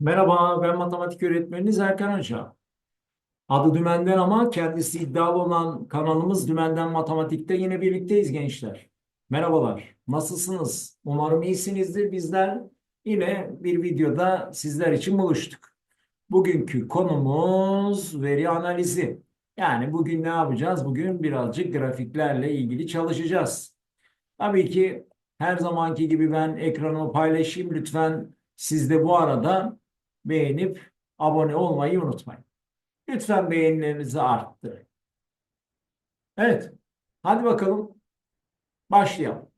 Merhaba, ben matematik öğretmeniniz Erkan Hoca. Adı Dümen'den ama kendisi iddialı olan kanalımız Dümen'den Matematik'te yine birlikteyiz gençler. Merhabalar, nasılsınız? Umarım iyisinizdir. Bizler yine bir videoda sizler için buluştuk. Bugünkü konumuz veri analizi. Yani bugün ne yapacağız? Bugün birazcık grafiklerle ilgili çalışacağız. Tabii ki her zamanki gibi ben ekranımı paylaşayım. Lütfen siz de bu arada beğenip abone olmayı unutmayın. Lütfen beğenilerinizi arttırın. Evet, hadi bakalım başlayalım.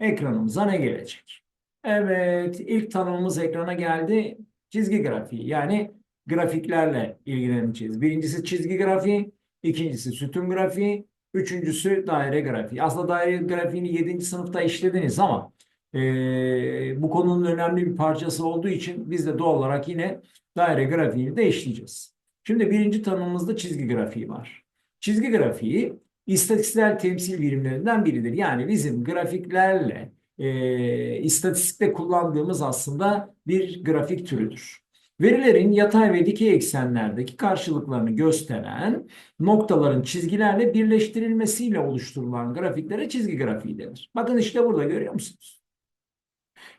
Ekranımıza ne gelecek? Evet, ilk tanımımız ekrana geldi. Çizgi grafiği yani grafiklerle ilgileneceğiz. Birincisi çizgi grafiği, ikincisi sütun grafiği, üçüncüsü daire grafiği. Aslında daire grafiğini 7. sınıfta işlediniz ama e, bu konunun önemli bir parçası olduğu için biz de doğal olarak yine daire grafiğini de işleyeceğiz. Şimdi birinci tanımımızda çizgi grafiği var. Çizgi grafiği istatistiksel temsil birimlerinden biridir. Yani bizim grafiklerle e, istatistikte kullandığımız aslında bir grafik türüdür. Verilerin yatay ve dikey eksenlerdeki karşılıklarını gösteren noktaların çizgilerle birleştirilmesiyle oluşturulan grafiklere çizgi grafiği denir. Bakın işte burada görüyor musunuz?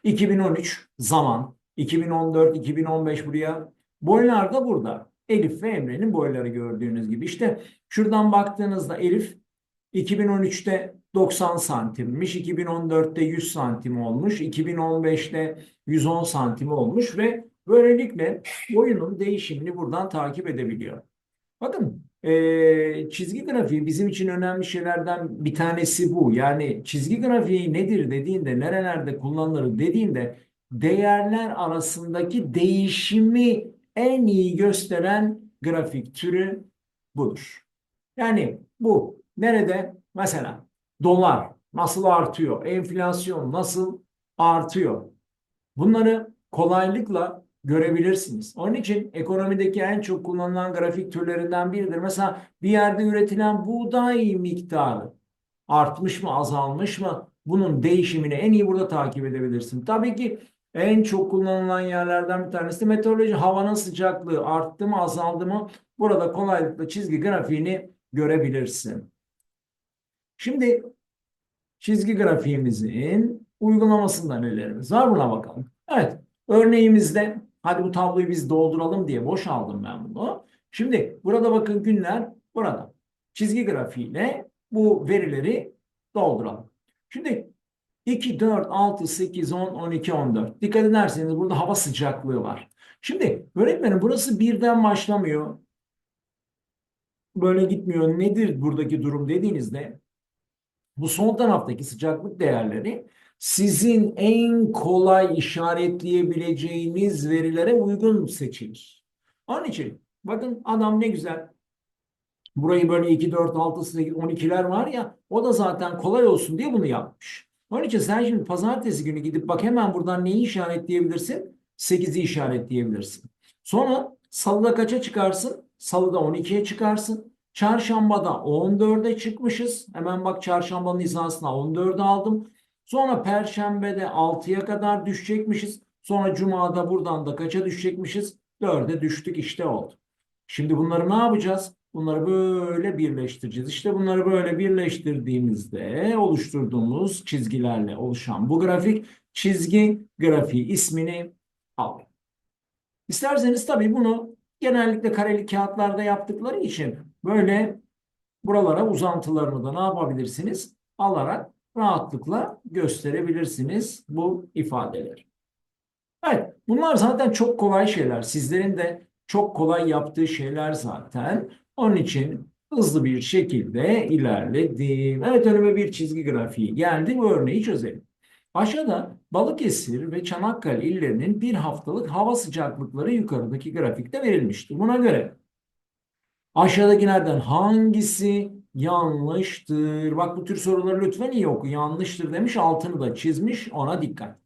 2013 zaman, 2014, 2015 buraya. Boylar da burada. Elif ve Emre'nin boyları gördüğünüz gibi. İşte şuradan baktığınızda Elif 2013'te 90 santimmiş, 2014'te 100 santim olmuş, 2015'te 110 santim olmuş ve böylelikle boyunun değişimini buradan takip edebiliyor. Bakın e, çizgi grafiği bizim için önemli şeylerden bir tanesi bu. Yani çizgi grafiği nedir dediğinde, nerelerde kullanılır dediğinde değerler arasındaki değişimi en iyi gösteren grafik türü budur. Yani bu nerede? Mesela dolar nasıl artıyor? Enflasyon nasıl artıyor? Bunları kolaylıkla görebilirsiniz. Onun için ekonomideki en çok kullanılan grafik türlerinden biridir. Mesela bir yerde üretilen buğday miktarı artmış mı, azalmış mı? Bunun değişimini en iyi burada takip edebilirsin. Tabii ki en çok kullanılan yerlerden bir tanesi de meteoroloji. Havanın sıcaklığı arttı mı, azaldı mı? Burada kolaylıkla çizgi grafiğini görebilirsin. Şimdi çizgi grafiğimizin uygulamasında nelerimiz var buna bakalım. Evet, örneğimizde hadi bu tabloyu biz dolduralım diye boşaldım ben bunu. Şimdi burada bakın günler burada. Çizgi grafiğiyle bu verileri dolduralım. Şimdi 2, 4, 6, 8, 10, 12, 14. Dikkat ederseniz burada hava sıcaklığı var. Şimdi öğretmenim burası birden başlamıyor. Böyle gitmiyor. Nedir buradaki durum dediğinizde bu son taraftaki sıcaklık değerleri sizin en kolay işaretleyebileceğiniz verilere uygun seçilir. Onun için bakın adam ne güzel burayı böyle 2, 4, 6, 8, 12'ler var ya o da zaten kolay olsun diye bunu yapmış. Onun için sen şimdi pazartesi günü gidip bak hemen buradan neyi işaretleyebilirsin? 8'i işaretleyebilirsin. Sonra salıda kaça çıkarsın? Salıda 12'ye çıkarsın. Çarşambada 14'e çıkmışız. Hemen bak çarşambanın hizasına 14'e aldım. Sonra perşembede 6'ya kadar düşecekmişiz. Sonra cumada buradan da kaça düşecekmişiz? 4'e düştük işte oldu. Şimdi bunları ne yapacağız? Bunları böyle birleştireceğiz. İşte bunları böyle birleştirdiğimizde oluşturduğumuz çizgilerle oluşan bu grafik çizgi grafiği ismini alıyor. İsterseniz tabii bunu genellikle kareli kağıtlarda yaptıkları için böyle buralara uzantılarını da ne yapabilirsiniz? Alarak rahatlıkla gösterebilirsiniz bu ifadeleri. Evet, bunlar zaten çok kolay şeyler. Sizlerin de çok kolay yaptığı şeyler zaten. Onun için hızlı bir şekilde ilerledim. Evet önüme bir çizgi grafiği geldi. Bu örneği çözelim. Aşağıda Balıkesir ve Çanakkale illerinin bir haftalık hava sıcaklıkları yukarıdaki grafikte verilmiştir. Buna göre aşağıdakilerden hangisi yanlıştır? Bak bu tür soruları lütfen iyi oku. Yanlıştır demiş altını da çizmiş ona dikkat.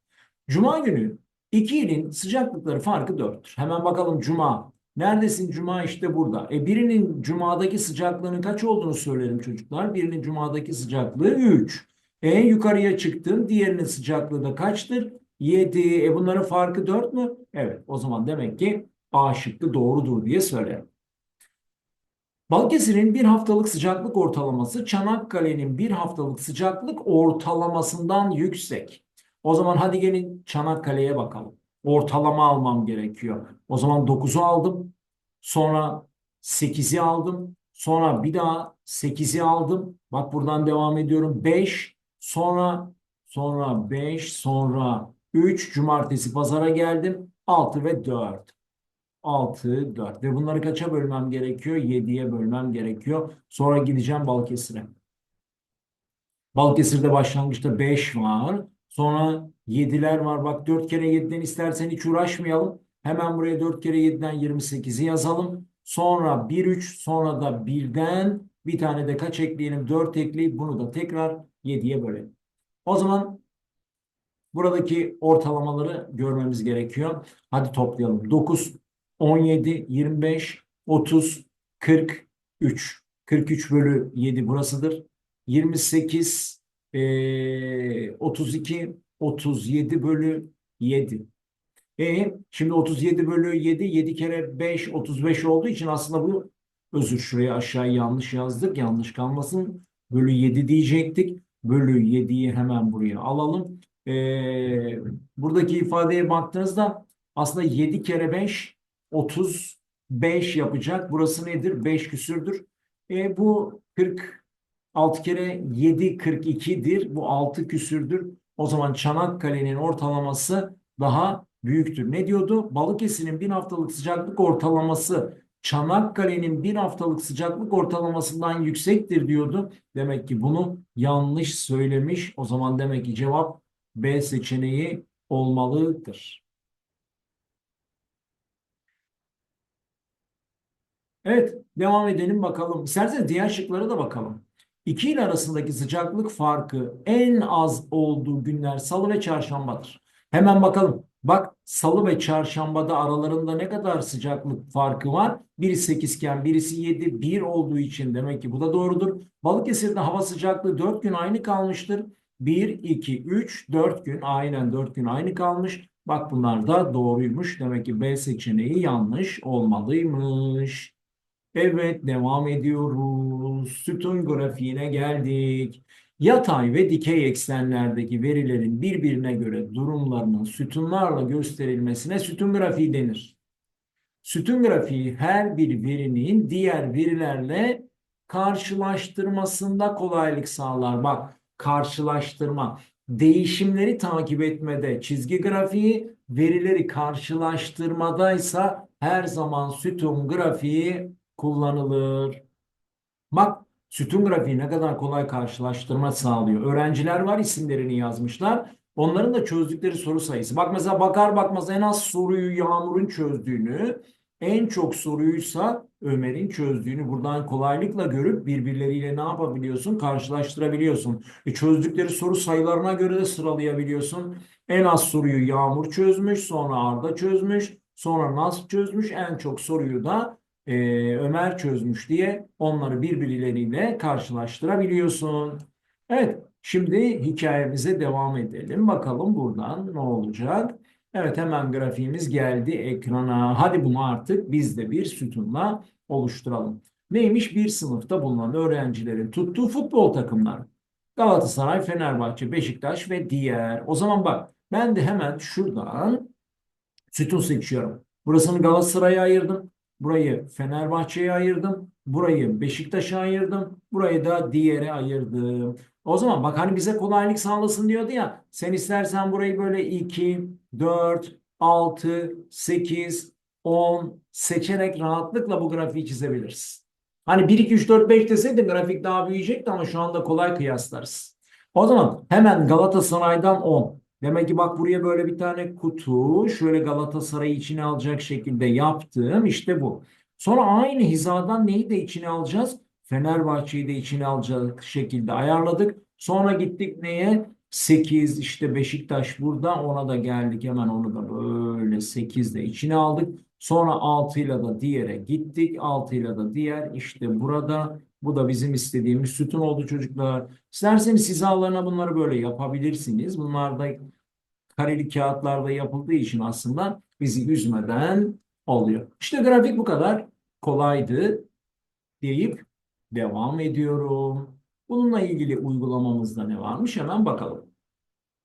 Cuma günü iki ilin sıcaklıkları farkı 4'tür. Hemen bakalım Cuma. Neredesin Cuma işte burada. E birinin Cuma'daki sıcaklığının kaç olduğunu söylerim çocuklar. Birinin Cuma'daki sıcaklığı 3. En yukarıya çıktın. Diğerinin sıcaklığı da kaçtır? 7. E bunların farkı 4 mü? Evet. O zaman demek ki A şıkkı doğrudur diye söylerim. Balıkesir'in bir haftalık sıcaklık ortalaması Çanakkale'nin bir haftalık sıcaklık ortalamasından yüksek. O zaman hadi gelin Çanakkale'ye bakalım. Ortalama almam gerekiyor. O zaman 9'u aldım. Sonra 8'i aldım. Sonra bir daha 8'i aldım. Bak buradan devam ediyorum. 5, sonra sonra 5, sonra 3, cumartesi pazara geldim. 6 ve 4. 6, 4 ve bunları kaça bölmem gerekiyor? 7'ye bölmem gerekiyor. Sonra gideceğim Balıkesir'e. Balıkesir'de başlangıçta 5 var. Sonra 7'ler var. Bak 4 kere 7'den istersen hiç uğraşmayalım. Hemen buraya 4 kere 7'den 28'i yazalım. Sonra 1, 3 sonra da 1'den bir tane de kaç ekleyelim? 4 ekleyip bunu da tekrar 7'ye bölelim. O zaman buradaki ortalamaları görmemiz gerekiyor. Hadi toplayalım. 9, 17, 25, 30, 43. 43 bölü 7 burasıdır. 28, eee 32, 37 bölü 7. E, şimdi 37 bölü 7, 7 kere 5, 35 olduğu için aslında bu özür şuraya aşağı yanlış yazdık. Yanlış kalmasın. Bölü 7 diyecektik. Bölü 7'yi hemen buraya alalım. E, buradaki ifadeye baktığınızda aslında 7 kere 5, 35 yapacak. Burası nedir? 5 küsürdür. E, bu 46 kere 7, 42'dir. Bu 6 küsürdür. O zaman Çanakkale'nin ortalaması daha büyüktür. Ne diyordu? Balıkesir'in bir haftalık sıcaklık ortalaması Çanakkale'nin bir haftalık sıcaklık ortalamasından yüksektir diyordu. Demek ki bunu yanlış söylemiş. O zaman demek ki cevap B seçeneği olmalıdır. Evet, devam edelim bakalım. İsterseniz diğer şıklara da bakalım. İki il arasındaki sıcaklık farkı en az olduğu günler salı ve çarşambadır. Hemen bakalım. Bak salı ve çarşambada aralarında ne kadar sıcaklık farkı var? Biri 8 iken birisi 7, 1 olduğu için demek ki bu da doğrudur. Balıkesir'de hava sıcaklığı 4 gün aynı kalmıştır. 1, 2, 3, 4 gün aynen 4 gün aynı kalmış. Bak bunlar da doğruymuş. Demek ki B seçeneği yanlış olmalıymış. Evet devam ediyoruz. Sütun grafiğine geldik. Yatay ve dikey eksenlerdeki verilerin birbirine göre durumlarının sütunlarla gösterilmesine sütun grafiği denir. Sütun grafiği her bir verinin diğer verilerle karşılaştırmasında kolaylık sağlar. Bak karşılaştırma. Değişimleri takip etmede çizgi grafiği, verileri karşılaştırmadaysa her zaman sütun grafiği kullanılır. Bak sütun grafiği ne kadar kolay karşılaştırma sağlıyor. Öğrenciler var isimlerini yazmışlar. Onların da çözdükleri soru sayısı. Bak mesela bakar bakmaz en az soruyu Yağmur'un çözdüğünü, en çok soruysa Ömer'in çözdüğünü buradan kolaylıkla görüp birbirleriyle ne yapabiliyorsun? Karşılaştırabiliyorsun. E çözdükleri soru sayılarına göre de sıralayabiliyorsun. En az soruyu Yağmur çözmüş, sonra Arda çözmüş, sonra Naz çözmüş. En çok soruyu da e, Ömer çözmüş diye onları birbirleriyle karşılaştırabiliyorsun. Evet, şimdi hikayemize devam edelim. Bakalım buradan ne olacak? Evet, hemen grafiğimiz geldi ekrana. Hadi bunu artık biz de bir sütunla oluşturalım. Neymiş? Bir sınıfta bulunan öğrencilerin tuttuğu futbol takımları. Galatasaray, Fenerbahçe, Beşiktaş ve diğer. O zaman bak ben de hemen şuradan sütun seçiyorum. Burasını Galatasaray'a ayırdım. Burayı Fenerbahçe'ye ayırdım. Burayı Beşiktaş'a ayırdım. Burayı da diğere ayırdım. O zaman bak hani bize kolaylık sağlasın diyordu ya. Sen istersen burayı böyle 2, 4, 6, 8, 10 seçerek rahatlıkla bu grafiği çizebiliriz. Hani 1, 2, 3, 4, 5 deseydin grafik daha büyüyecekti ama şu anda kolay kıyaslarız. O zaman hemen Galatasaray'dan 10. Demek ki bak buraya böyle bir tane kutu şöyle Galatasaray'ı içine alacak şekilde yaptım. İşte bu. Sonra aynı hizadan neyi de içine alacağız? Fenerbahçe'yi de içine alacak şekilde ayarladık. Sonra gittik neye? 8 işte Beşiktaş burada ona da geldik hemen onu da böyle 8 de içine aldık. Sonra 6 ile de diğere gittik. 6 ile de diğer işte burada bu da bizim istediğimiz sütun oldu çocuklar. İsterseniz hizalarına bunları böyle yapabilirsiniz. Bunlar da kareli kağıtlarda yapıldığı için aslında bizi üzmeden oluyor. İşte grafik bu kadar kolaydı deyip devam ediyorum. Bununla ilgili uygulamamızda ne varmış hemen bakalım.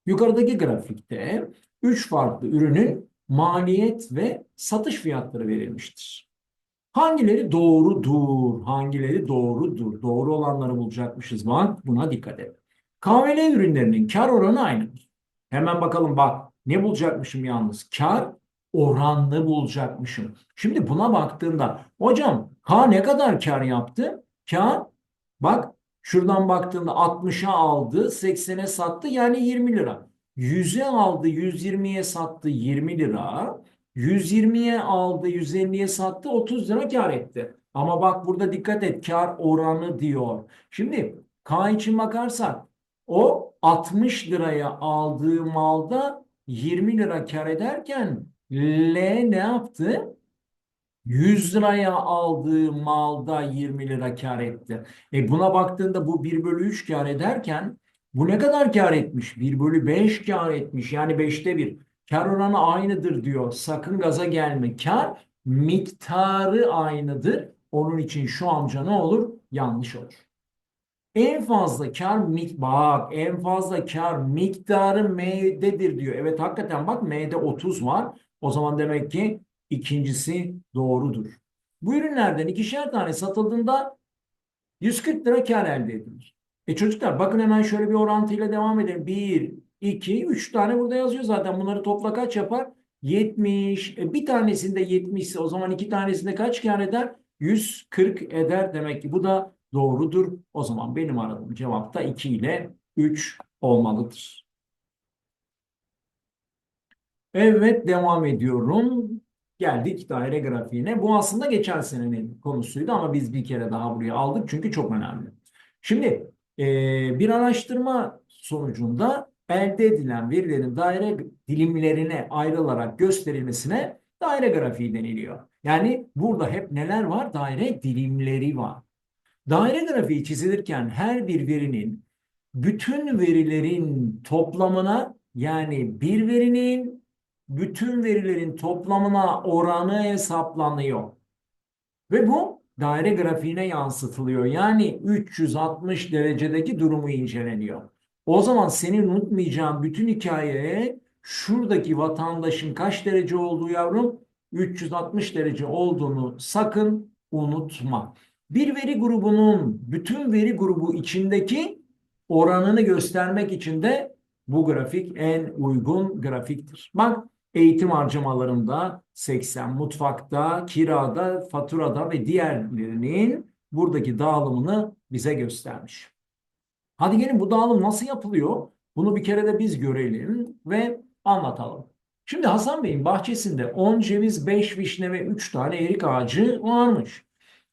Yukarıdaki grafikte 3 farklı ürünün maliyet ve satış fiyatları verilmiştir. Hangileri doğrudur? Hangileri doğrudur? Doğru olanları bulacakmışız. Bak buna dikkat et. KVL ürünlerinin kar oranı aynıdır. Hemen bakalım bak ne bulacakmışım yalnız? Kar oranını bulacakmışım. Şimdi buna baktığımda hocam K ne kadar kar yaptı? Kar bak şuradan baktığında 60'a aldı 80'e sattı yani 20 lira. 100'e aldı 120'ye sattı 20 lira. 120'ye aldı 150'ye sattı 30 lira kar etti. Ama bak burada dikkat et kar oranı diyor. Şimdi K için bakarsak o 60 liraya aldığı malda 20 lira kar ederken L ne yaptı? 100 liraya aldığı malda 20 lira kar etti. E buna baktığında bu 1 bölü 3 kar ederken bu ne kadar kar etmiş? 1 bölü 5 kar etmiş. Yani 5'te 1. Kar oranı aynıdır diyor. Sakın gaza gelme. Kar miktarı aynıdır. Onun için şu amca ne olur? Yanlış olur. En fazla kar mik bak en fazla kar miktarı M'dedir diyor. Evet hakikaten bak M'de 30 var. O zaman demek ki ikincisi doğrudur. Bu ürünlerden ikişer tane satıldığında 140 lira kar elde edilir. E çocuklar bakın hemen şöyle bir orantıyla devam edelim. 1, 2, 3 tane burada yazıyor zaten. Bunları topla kaç yapar? 70. E bir tanesinde 70 ise o zaman iki tanesinde kaç kar eder? 140 eder demek ki bu da doğrudur. O zaman benim aradığım cevap da 2 ile 3 olmalıdır. Evet devam ediyorum. Geldik daire grafiğine. Bu aslında geçen senenin konusuydu ama biz bir kere daha buraya aldık çünkü çok önemli. Şimdi e, bir araştırma sonucunda elde edilen verilerin daire dilimlerine ayrılarak gösterilmesine daire grafiği deniliyor. Yani burada hep neler var? Daire dilimleri var. Daire grafiği çizilirken her bir verinin bütün verilerin toplamına yani bir verinin bütün verilerin toplamına oranı hesaplanıyor. Ve bu daire grafiğine yansıtılıyor. Yani 360 derecedeki durumu inceleniyor. O zaman senin unutmayacağın bütün hikayeye şuradaki vatandaşın kaç derece olduğu yavrum 360 derece olduğunu sakın unutma. Bir veri grubunun bütün veri grubu içindeki oranını göstermek için de bu grafik en uygun grafiktir. Bak eğitim harcamalarında 80, mutfakta, kirada, faturada ve diğerlerinin buradaki dağılımını bize göstermiş. Hadi gelin bu dağılım nasıl yapılıyor? Bunu bir kere de biz görelim ve anlatalım. Şimdi Hasan Bey'in bahçesinde 10 ceviz, 5 vişne ve 3 tane erik ağacı varmış.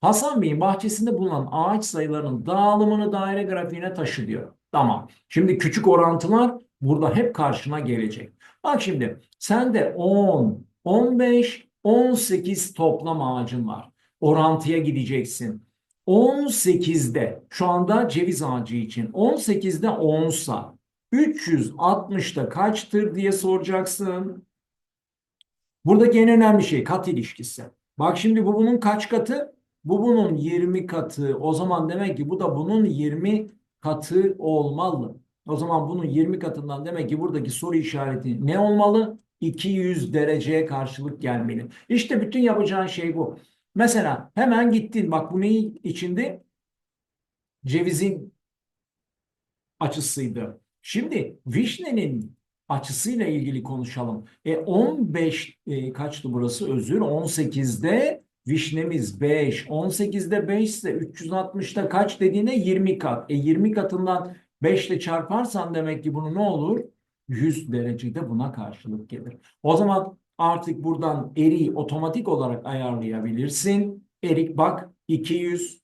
Hasan Bey'in bahçesinde bulunan ağaç sayılarının dağılımını daire grafiğine taşı diyor. Tamam. Şimdi küçük orantılar burada hep karşına gelecek. Bak şimdi sende 10, 15, 18 toplam ağacın var. Orantıya gideceksin. 18'de şu anda ceviz ağacı için 18'de 10'sa 360'da kaçtır diye soracaksın. Buradaki en önemli şey kat ilişkisi. Bak şimdi bu bunun kaç katı? Bu bunun 20 katı. O zaman demek ki bu da bunun 20 katı olmalı. O zaman bunun 20 katından demek ki buradaki soru işareti ne olmalı? 200 dereceye karşılık gelmeli. İşte bütün yapacağın şey bu. Mesela hemen gittin. Bak bu neyin içinde? Cevizin açısıydı. Şimdi vişnenin açısıyla ilgili konuşalım. E 15 e, kaçtı burası? Özür 18'de vişnemiz 5. 18'de 5 ise 360'da kaç dediğine 20 kat. E 20 katından 5 ile çarparsan demek ki bunu ne olur? 100 derecede buna karşılık gelir. O zaman artık buradan eriği otomatik olarak ayarlayabilirsin. Erik bak 200,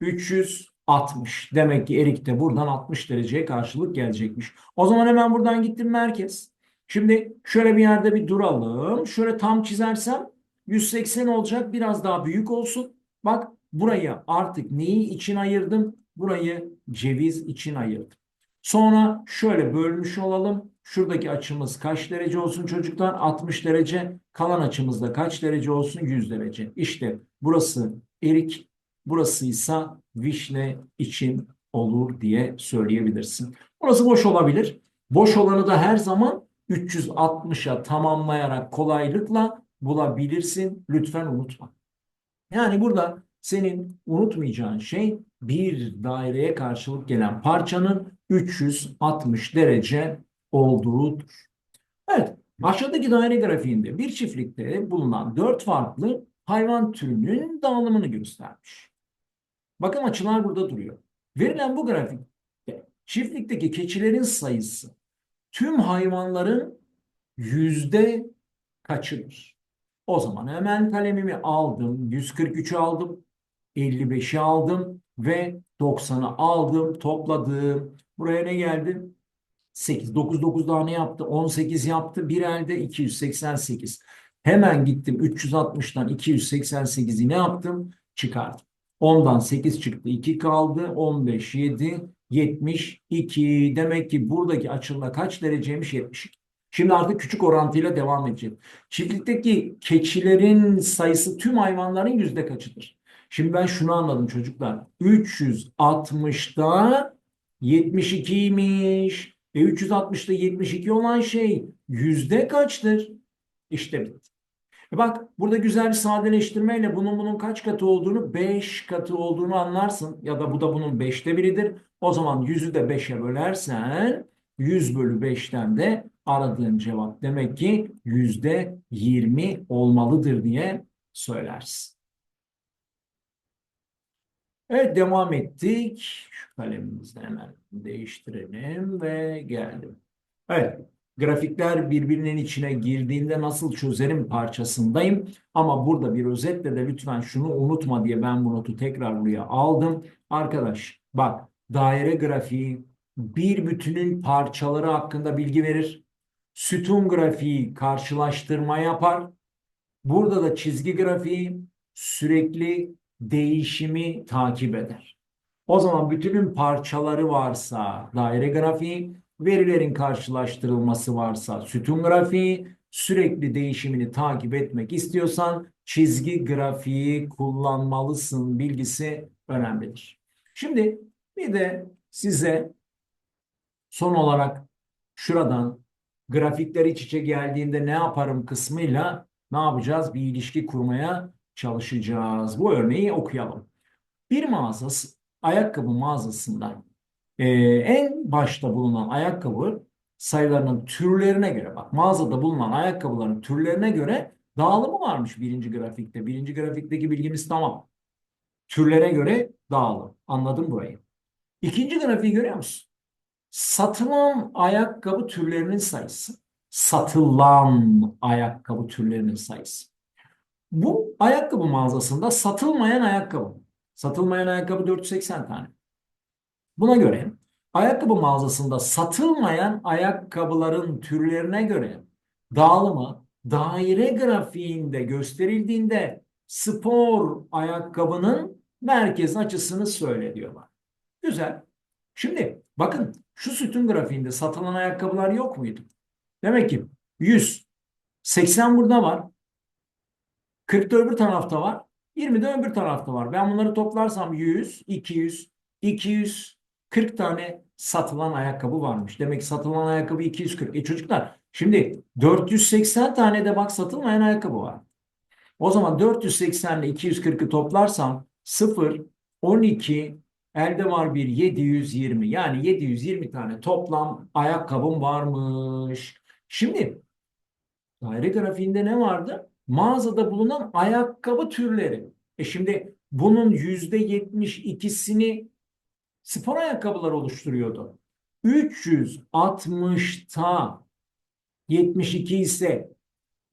360. Demek ki erik de buradan 60 dereceye karşılık gelecekmiş. O zaman hemen buradan gittim merkez. Şimdi şöyle bir yerde bir duralım. Şöyle tam çizersem 180 olacak. Biraz daha büyük olsun. Bak burayı artık neyi için ayırdım? Burayı ceviz için ayırdım. Sonra şöyle bölmüş olalım. Şuradaki açımız kaç derece olsun çocuklar? 60 derece. Kalan açımız da kaç derece olsun? 100 derece. İşte burası erik, burası ise vişne için olur diye söyleyebilirsin. Burası boş olabilir. Boş olanı da her zaman 360'a tamamlayarak kolaylıkla bulabilirsin. Lütfen unutma. Yani burada senin unutmayacağın şey bir daireye karşılık gelen parçanın 360 derece olduğudur. Evet, aşağıdaki daire grafiğinde bir çiftlikte bulunan dört farklı hayvan türünün dağılımını göstermiş. Bakın açılar burada duruyor. Verilen bu grafikte çiftlikteki keçilerin sayısı tüm hayvanların yüzde kaçıdır? O zaman hemen kalemimi aldım, 143'ü aldım, 55'i aldım ve 90'ı aldım, topladım. Buraya ne geldi? 8. 9 9 daha ne yaptı? 18 yaptı. Bir elde 288. Hemen gittim 360'dan 288'i ne yaptım? Çıkardım. 10'dan 8 çıktı. 2 kaldı. 15, 7, 72. Demek ki buradaki açılma kaç dereceymiş? 72. Şimdi artık küçük orantıyla devam edeceğim. Çiftlikteki keçilerin sayısı tüm hayvanların yüzde kaçıdır? Şimdi ben şunu anladım çocuklar. 360'da 72'ymiş. E 360'da 72 olan şey yüzde kaçtır? İşte bitti. E bak burada güzel bir sadeleştirmeyle bunun bunun kaç katı olduğunu 5 katı olduğunu anlarsın. Ya da bu da bunun 5'te biridir. O zaman 100'ü de 5'e bölersen 100 bölü 5'ten de aradığın cevap demek ki yüzde 20 olmalıdır diye söylersin. Evet devam ettik. Şu kalemimizi hemen değiştirelim ve geldim. Evet grafikler birbirinin içine girdiğinde nasıl çözerim parçasındayım. Ama burada bir özetle de lütfen şunu unutma diye ben bu notu tekrar buraya aldım. Arkadaş bak daire grafiği bir bütünün parçaları hakkında bilgi verir. Sütun grafiği karşılaştırma yapar. Burada da çizgi grafiği sürekli değişimi takip eder. O zaman bütünün parçaları varsa daire grafiği, verilerin karşılaştırılması varsa sütun grafiği, sürekli değişimini takip etmek istiyorsan çizgi grafiği kullanmalısın bilgisi önemlidir. Şimdi bir de size son olarak şuradan grafikler iç içe geldiğinde ne yaparım kısmıyla ne yapacağız? Bir ilişki kurmaya çalışacağız. Bu örneği okuyalım. Bir mağazası, ayakkabı mağazasında e, en başta bulunan ayakkabı sayılarının türlerine göre bak mağazada bulunan ayakkabıların türlerine göre dağılımı varmış birinci grafikte. Birinci grafikteki bilgimiz tamam. Türlere göre dağılım. Anladın burayı. İkinci grafiği görüyor musun? Satılan ayakkabı türlerinin sayısı. Satılan ayakkabı türlerinin sayısı. Bu ayakkabı mağazasında satılmayan ayakkabı. Satılmayan ayakkabı 480 tane. Buna göre ayakkabı mağazasında satılmayan ayakkabıların türlerine göre dağılımı daire grafiğinde gösterildiğinde spor ayakkabının merkez açısını söyle diyorlar. Güzel. Şimdi bakın şu sütun grafiğinde satılan ayakkabılar yok muydu? Demek ki 100, 80 burada var. 40 da öbür tarafta var. 20 de öbür tarafta var. Ben bunları toplarsam 100, 200, 200, 40 tane satılan ayakkabı varmış. Demek ki satılan ayakkabı 240. E çocuklar şimdi 480 tane de bak satılmayan ayakkabı var. O zaman 480 ile 240'ı toplarsam 0, 12, elde var bir 720. Yani 720 tane toplam ayakkabım varmış. Şimdi daire grafiğinde ne vardı? Mağazada bulunan ayakkabı türleri. E şimdi bunun yüzde 72'sini spor ayakkabılar oluşturuyordu. 360'ta 72 ise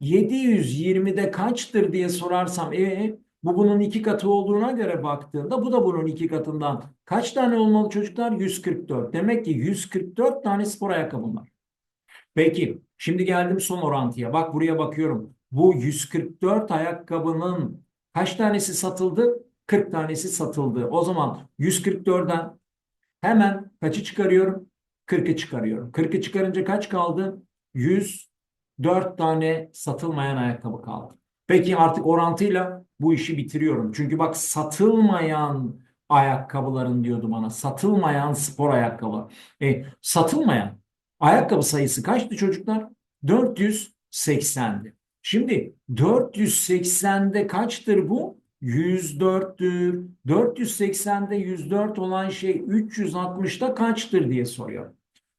720'de kaçtır diye sorarsam e bu bunun iki katı olduğuna göre baktığında bu da bunun iki katından kaç tane olmalı çocuklar? 144. Demek ki 144 tane spor ayakkabım var. Peki şimdi geldim son orantıya. Bak buraya bakıyorum. Bu 144 ayakkabının kaç tanesi satıldı? 40 tanesi satıldı. O zaman 144'den hemen kaçı çıkarıyorum? 40'ı çıkarıyorum. 40'ı çıkarınca kaç kaldı? 104 tane satılmayan ayakkabı kaldı. Peki artık orantıyla bu işi bitiriyorum. Çünkü bak satılmayan ayakkabıların diyordu bana. Satılmayan spor ayakkabı. E, satılmayan ayakkabı sayısı kaçtı çocuklar? 480'di. Şimdi 480'de kaçtır bu? 104'tür. 480'de 104 olan şey 360'da kaçtır diye soruyor.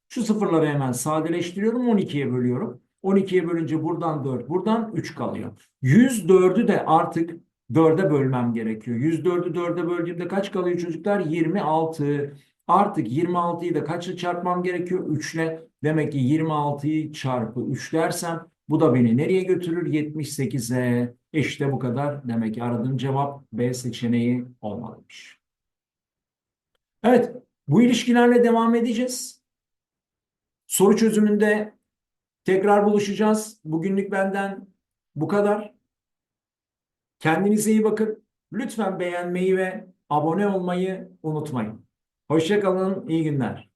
Şu sıfırları hemen sadeleştiriyorum. 12'ye bölüyorum. 12'ye bölünce buradan 4, buradan 3 kalıyor. 104'ü de artık 4'e bölmem gerekiyor. 104'ü 4'e böldüğümde kaç kalıyor çocuklar? 26. Artık 26'yı da kaçla çarpmam gerekiyor? 3 ile. Demek ki 26'yı çarpı 3 dersem bu da beni nereye götürür? 78'e. İşte bu kadar. Demek ki aradığım cevap B seçeneği olmalıymış. Evet, bu ilişkilerle devam edeceğiz. Soru çözümünde tekrar buluşacağız. Bugünlük benden bu kadar. Kendinize iyi bakın. Lütfen beğenmeyi ve abone olmayı unutmayın. Hoşça kalın, iyi günler.